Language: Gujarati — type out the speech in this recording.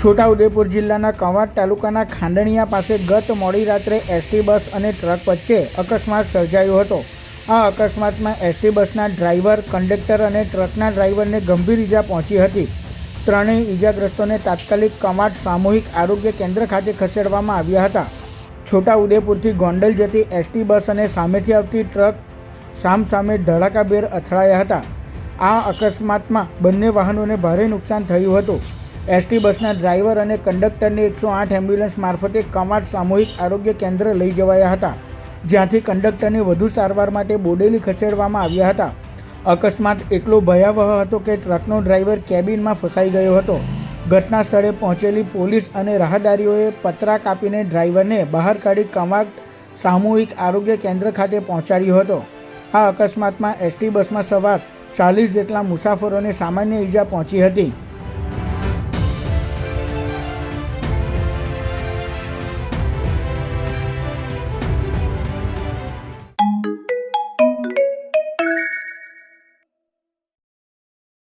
છોટાઉદેપુર જિલ્લાના કંવાટ તાલુકાના ખાંડણીયા પાસે ગત મોડી રાત્રે એસટી બસ અને ટ્રક વચ્ચે અકસ્માત સર્જાયો હતો. આ અકસ્માતમાં એસટી બસના ડ્રાઈવર, કંડક્ટર અને ટ્રકના ડ્રાઈવરને ગંભીર ઈજા પહોંચી હતી. ત્રણેય ઈજાગ્રસ્તોને તાત્કાલિક કંવાટ સામૂહિક આરોગ્ય કેન્દ્ર ખાતે ખસેડવામાં આવ્યા હતા. છોટાઉદેપુરથી ગોંડલ જતી એસટી બસ અને સામેથી આવતી ટ્રક સામસામે ધડાકાભેર અથડાયા હતા. આ અકસ્માતમાં બંને વાહનોને ભારે નુકસાન થયું હતું. એસટી બસના ડ્રાઈવર અને કંડક્ટરને એકસો આઠ એમ્બ્યુલન્સ મારફતે કમાટ સામૂહિક આરોગ્ય કેન્દ્ર લઈ જવાયા હતા, જ્યાંથી કંડક્ટરને વધુ સારવાર માટે બોડેલી ખસેડવામાં આવ્યા હતા. અકસ્માત એટલો ભયાવહ હતો કે ટ્રકનો ડ્રાઈવર કેબિનમાં ફસાઈ ગયો હતો. ઘટના સ્થળે પહોંચેલી પોલીસ અને રાહદારીઓએ પતરા કાપીને ડ્રાઈવરને બહાર કાઢી કમાટ સામૂહિક આરોગ્ય કેન્દ્ર ખાતે પહોંચાડ્યો હતો. આ અકસ્માતમાં એસટી બસમાં સવાર ચાલીસ જેટલા મુસાફરોને સામાન્ય ઈજા પહોંચી હતી.